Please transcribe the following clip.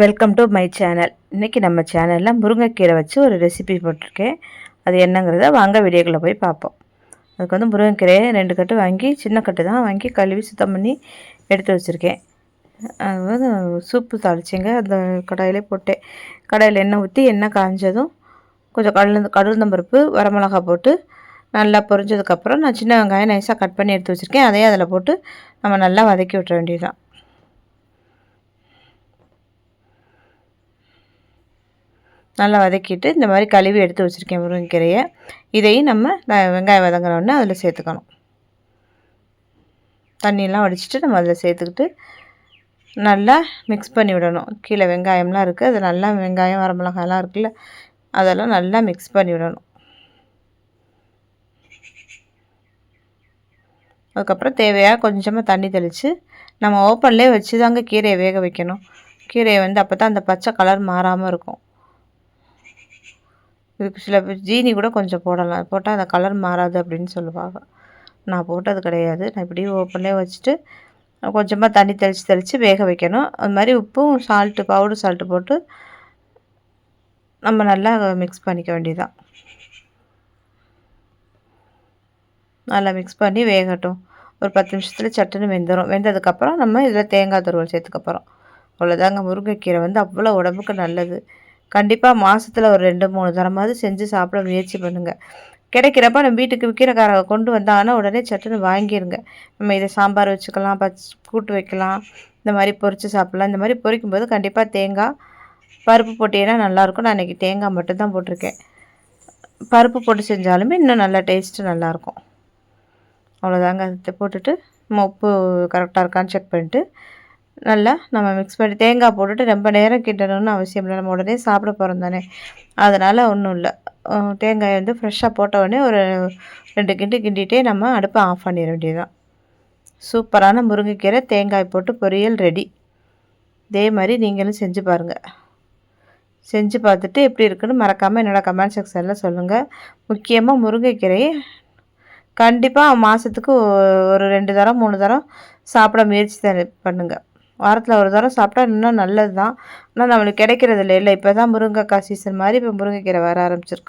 Welcome to my channel இன்றைக்கி நம்ம சேனலில் முருங்கைக்கீரை வச்சு ஒரு ரெசிபி போட்டிருக்கேன். அது என்னங்கிறத வாங்க வீடியோக்குள்ளே போய் பார்ப்போம். அதுக்கு வந்து முருங்கைக்கீரையை ரெண்டு கட்டு வாங்கி சின்ன கட்டு தான் வாங்கி கழுவி சுத்தம் பண்ணி எடுத்து வச்சுருக்கேன். அது வந்து சூப்பு தாளிச்சிங்க. அந்த கடாயிலே போட்டேன். கடாயில் எண்ணெய் ஊற்றி எண்ணெய் காஞ்சதும் கொஞ்சம் கடல் கடலந்தம்பருப்பு வரமிளகா போட்டு நல்லா பொரிஞ்சதுக்கப்புறம் நான் சின்ன வெங்காயம் நைஸாக கட் பண்ணி எடுத்து வச்சுருக்கேன். அதையும் அதில் போட்டு நம்ம நல்லா வதக்கி விட்டுற வேண்டியதுதான். நல்லா வதக்கிட்டு இந்த மாதிரி கழுவி எடுத்து வச்சுருக்கேன் முருங்கைக்கீரையை. இதையும் நம்ம வெங்காயம் வதங்குறோடனே அதில் சேர்த்துக்கணும். தண்ணியெலாம் வடிச்சிட்டு நம்ம அதில் சேர்த்துக்கிட்டு நல்லா மிக்ஸ் பண்ணி விடணும். கீழே வெங்காயம்லாம் இருக்குது. அது நல்லா வெங்காயம் வரமிளகாயெல்லாம் இருக்குல்ல அதெல்லாம் நல்லா மிக்ஸ் பண்ணி விடணும். அதுக்கப்புறம் தேவையாக கொஞ்சமாக தண்ணி தெளித்து நம்ம ஓப்பன்லேயே வச்சு தாங்க கீரையை வேக வைக்கணும். கீரையை வந்து அப்போ தான் அந்த பச்சை கலர் மாறாமல் இருக்கும். இதுக்கு சில ஜீனி கூட கொஞ்சம் போடலாம். போட்டால் அந்த கலர் மாறாது அப்படின்னு சொல்லுவாங்க. நான் போட்டது கிடையாது. நான் இப்படியே ஓப்பன்லேயே வச்சுட்டு கொஞ்சமாக தண்ணி தெளித்து தெளித்து வேக வைக்கணும். அது மாதிரி உப்பும் சால்ட்டு பவுடர் சால்ட்டு போட்டு நம்ம நல்லா மிக்ஸ் பண்ணிக்க வேண்டியதுதான். நல்லா மிக்ஸ் பண்ணி வேகட்டும். ஒரு பத்து நிமிஷத்தில் சட்டுன்னு வெந்துடும் வெந்ததுக்கப்புறம் நம்ம இதில் தேங்காய் துருவல் சேர்த்துக்கப்புறம் அவ்வளோதாங்க முருங்கைக்கீரை வந்து அவ்வளோ உடம்புக்கு நல்லது. கண்டிப்பாக மாதத்தில் ஒரு ரெண்டு மூணு தரமாவது செஞ்சு சாப்பிட முயற்சி பண்ணுங்கள் கிடைக்கிறப்ப நம்ம வீட்டுக்கு விற்கிறக்காரங்க கொண்டு வந்தாங்கன்னா உடனே சட்டுன்னு வாங்கிடுங்க நம்ம இதை சாம்பார் வச்சுக்கலாம் பச் கூட்டு வைக்கலாம் இந்த மாதிரி பொறிச்சு சாப்பிட்லாம். இந்த மாதிரி பொரிக்கும் போது கண்டிப்பாக தேங்காய் பருப்பு போட்டீங்கன்னா நல்லாயிருக்கும். நான் இன்றைக்கி தேங்காய் மட்டும்தான் போட்டிருக்கேன். பருப்பு போட்டு செஞ்சாலுமே இன்னும் நல்லா டேஸ்ட்டு நல்லாயிருக்கும். அவ்வளோதாங்க. அதை போட்டுட்டு நம்ம உப்பு கரெக்டாக இருக்கான்னு செக் பண்ணிட்டு நல்லா நம்ம மிக்ஸ் பண்ணி தேங்காய் போட்டுட்டு ரொம்ப நேரம் கிட்டணும்னு அவசியம் இல்லை. நம்ம உடனே சாப்பிட போகிறோம் தானே. அதனால் ஒன்றும் இல்லை. தேங்காய் வந்து ஃப்ரெஷ்ஷாக போட்ட உடனே ஒரு ரெண்டு கிண்டு கிண்டிகிட்டே நம்ம அடுப்பை ஆஃப் பண்ணிட வேண்டியதுதான். சூப்பரான முருங்கைக்கீரை தேங்காய் போட்டு பொரியல் ரெடி இதே மாதிரி நீங்களும் செஞ்சு பாருங்கள் செஞ்சு பார்த்துட்டு எப்படி இருக்குன்னு மறக்காமல் என்னோடய கமெண்ட் செக்ஷனில் சொல்லுங்கள் முக்கியமாக முருங்கைக்கீரையை கண்டிப்பாக மாதத்துக்கு ஒரு ரெண்டு தரம் மூணு தரம் சாப்பிட முயற்சி பண்ணுங்கள் வாரத்தில் ஒரு தரம் சாப்பிட்டா இன்னும் நல்லது தான் ஆனால் நம்மளுக்கு கிடைக்கிறது இல்லை இல்லை இப்போ தான் முருங்கைக்காய் சீசன் மாதிரி இப்போ முருங்கைக்கீரை வர ஆரம்பிச்சிருக்கு.